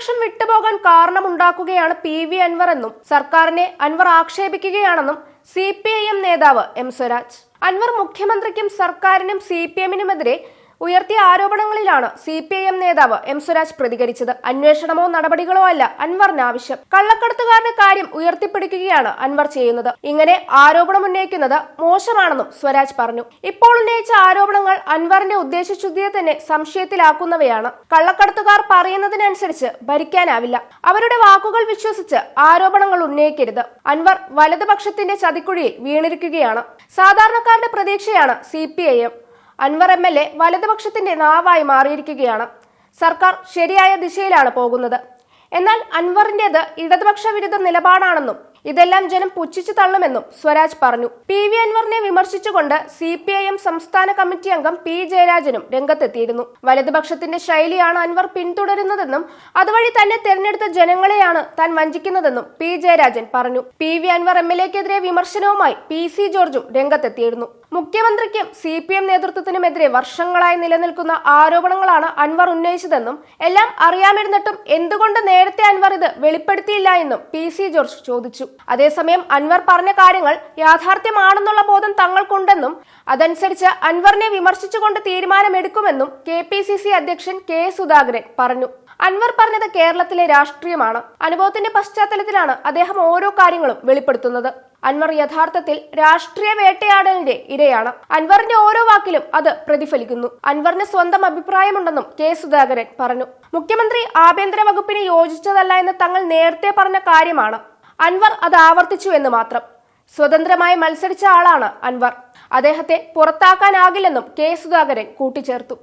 ഇടതുപക്ഷം വിട്ടുപോകാൻ കാരണമുണ്ടാക്കുകയാണ് പി വി അൻവർ എന്നും സർക്കാരിനെ അൻവർ ആക്ഷേപിക്കുകയാണെന്നും സി നേതാവ് എം സ്വരാജ്. അൻവർ മുഖ്യമന്ത്രിക്കും സർക്കാരിനും സി പി എമ്മിനുമെതിരെ ഉയർത്തിയ ആരോപണങ്ങളിലാണ് സി പി ഐ എം നേതാവ് എം സുരാജ് പ്രതികരിച്ചത്. അന്വേഷണമോ നടപടികളോ അല്ല അൻവറിന് ആവശ്യം. കള്ളക്കടത്തുകാരുടെ കാര്യം ഉയർത്തിപ്പിടിക്കുകയാണ് അൻവർ ചെയ്യുന്നത്. ഇങ്ങനെ ആരോപണം ഉന്നയിക്കുന്നത് മോശമാണെന്നും സ്വരാജ് പറഞ്ഞു. ഇപ്പോൾ ഉന്നയിച്ച ആരോപണങ്ങൾ അൻവറിന്റെ ഉദ്ദേശശുദ്ധിയെ തന്നെ സംശയത്തിലാക്കുന്നവയാണ്. കള്ളക്കടത്തുകാർ പറയുന്നതിനനുസരിച്ച് ഭരിക്കാനാവില്ല. അവരുടെ വാക്കുകൾ വിശ്വസിച്ച് ആരോപണങ്ങൾ ഉന്നയിക്കരുത്. അൻവർ വലതുപക്ഷത്തിന്റെ ചതിക്കുഴിയിൽ വീണിരിക്കുകയാണ്. സാധാരണക്കാരുടെ പ്രതീക്ഷയാണ് C P I M. Anvar M L A വലതുപക്ഷത്തിന്റെ നാവായി മാറിയിരിക്കുകയാണ്. സർക്കാർ ശരിയായ ദിശയിലാണ് പോകുന്നത്. എന്നാൽ അൻവറിന്റേത് ഇടതുപക്ഷ വിരുദ്ധ നിലപാടാണെന്നും ഇതെല്ലാം ജനം പുച്ഛിച്ചു തള്ളുമെന്നും സ്വരാജ് പറഞ്ഞു. പി വി അൻവറിനെ വിമർശിച്ചുകൊണ്ട് സി പി ഐ എം സംസ്ഥാന കമ്മിറ്റി അംഗം പി ജയരാജനും രംഗത്തെത്തിയിരുന്നു. വലതുപക്ഷത്തിന്റെ ശൈലിയാണ് അൻവർ പിന്തുടരുന്നതെന്നും അതുവഴി തന്നെ തെരഞ്ഞെടുത്ത ജനങ്ങളെയാണ് താൻ വഞ്ചിക്കുന്നതെന്നും പി ജയരാജൻ പറഞ്ഞു. P V Anvar M L എക്കെതിരെ വിമർശനവുമായി പി സി ജോർജും രംഗത്തെത്തിയിരുന്നു. മുഖ്യമന്ത്രിക്കും സി പി എം നേതൃത്വത്തിനുമെതിരെ വർഷങ്ങളായി നിലനിൽക്കുന്ന ആരോപണങ്ങളാണ് അൻവർ ഉന്നയിച്ചതെന്നും എല്ലാം അറിയാമിരുന്നിട്ടും എന്തുകൊണ്ട് നേരത്തെ അൻവർ ഇത് വെളിപ്പെടുത്തിയില്ല എന്നും പി സി ജോർജ് ചോദിച്ചു. അതേസമയം അൻവർ പറഞ്ഞ കാര്യങ്ങൾ യാഥാർത്ഥ്യമാണെന്നുള്ള ബോധം തങ്ങൾക്കുണ്ടെന്നും അതനുസരിച്ച് അൻവറിനെ വിമർശിച്ചുകൊണ്ട് തീരുമാനമെടുക്കുമെന്നും കെ പി സി സി അധ്യക്ഷൻ കെ സുധാകരൻ പറഞ്ഞു. അൻവർ പറഞ്ഞത് കേരളത്തിലെ രാഷ്ട്രീയമാണ്. അനുഭവത്തിന്റെ പശ്ചാത്തലത്തിലാണ് അദ്ദേഹം ഓരോ കാര്യങ്ങളും വെളിപ്പെടുത്തുന്നത്. അൻവർ യഥാർത്ഥത്തിൽ രാഷ്ട്രീയ വേട്ടയാടലിന്റെ ഇരയാണ്. അൻവറിന്റെ ഓരോ വാക്കിലും അത് പ്രതിഫലിക്കുന്നു. അൻവറിന് സ്വന്തം അഭിപ്രായമുണ്ടെന്നും കെ സുധാകരൻ പറഞ്ഞു. മുഖ്യമന്ത്രി ആഭ്യന്തര വകുപ്പിന് യോജിച്ചതല്ല എന്ന് തങ്ങൾ നേരത്തെ പറഞ്ഞ കാര്യമാണ്. അൻവർ അത് ആവർത്തിച്ചു എന്ന് മാത്രം. സ്വതന്ത്രമായി മത്സരിച്ച ആളാണ് അൻവർ. അദ്ദേഹത്തെ പുറത്താക്കാനാകില്ലെന്നും കെ സുധാകരൻ കൂട്ടിച്ചേർത്തു.